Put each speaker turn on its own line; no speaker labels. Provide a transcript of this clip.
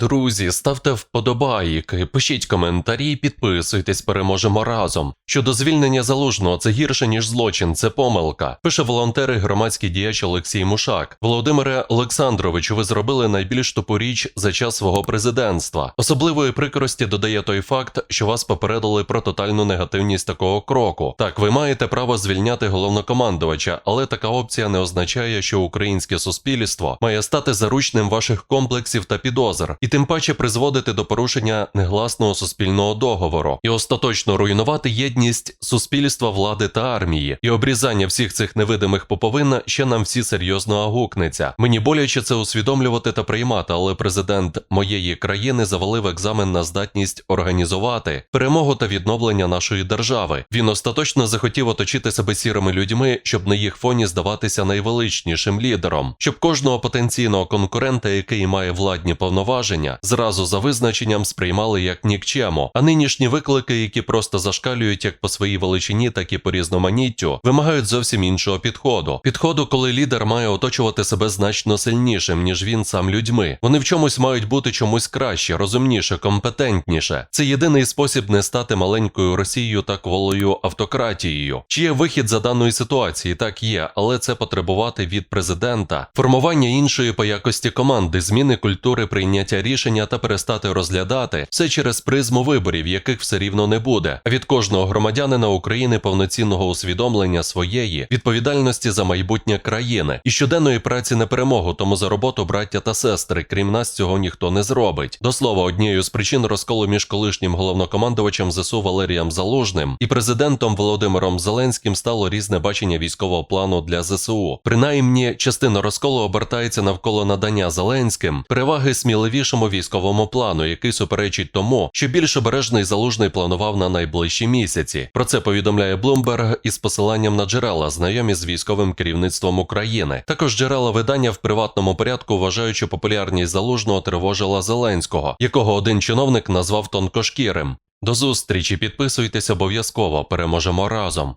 Друзі, ставте вподобайки, пишіть коментарі, підписуйтесь, переможемо разом. Щодо звільнення залужного, це гірше ніж злочин, це помилка. Пише волонтер і громадський діяч Олексій Мушак. Володимире Олександровичу, ви зробили найбільш тупу річ за час свого президентства. Особливої прикрості додає той факт, що вас попередили про тотальну негативність такого кроку. Так, ви маєте право звільняти головнокомандувача, але така опція не означає, що українське суспільство має стати заручним ваших комплексів та підозр, і тим паче призводити до порушення негласного суспільного договору і остаточно руйнувати єдність суспільства, влади та армії. І обрізання всіх цих невидимих поповин ще нам всі серйозно агукнеться. Мені боляче це усвідомлювати та приймати, але президент моєї країни завалив екзамен на здатність організувати перемогу та відновлення нашої держави. Він остаточно захотів оточити себе сірими людьми, щоб на їх фоні здаватися найвеличнішим лідером, щоб кожного потенційного конкурента, який має владні повноваження, зразу за визначенням сприймали як нікчему. А нинішні виклики, які просто зашкалюють як по своїй величині, так і по різноманіттю, вимагають зовсім іншого підходу. Підходу, коли лідер має оточувати себе значно сильнішим, ніж він сам людьми. Вони в чомусь мають бути чомусь краще, розумніше, компетентніше. Це єдиний спосіб не стати маленькою Росією та кволою автократією. Чи є вихід за даної ситуації? Так є, але це потребувати від президента формування іншої по якості команди, зміни культури прийняття рішення та перестати розглядати все через призму виборів, яких все рівно не буде. Від кожного громадянина України повноцінного усвідомлення своєї відповідальності за майбутнє країни і щоденної праці на перемогу. Тому за роботу браття та сестри, крім нас, цього ніхто не зробить. До слова, однією з причин розколу між колишнім головнокомандувачем ЗСУ Валерієм Залужним і президентом Володимиром Зеленським стало різне бачення військового плану для ЗСУ. Принаймні, частина розколу обертається навколо надання Зеленським переваги сміливішому військовому плану, який суперечить тому, що більш обережний залужний планував на найближчі місяці. Про це повідомляє Bloomberg із посиланням на джерела, знайомі з військовим керівництвом України. Також джерела видання в приватному порядку вважають, що популярність залужного тривожила Зеленського, якого один чиновник назвав тонкошкірим. До зустрічі, підписуйтесь обов'язково, переможемо разом.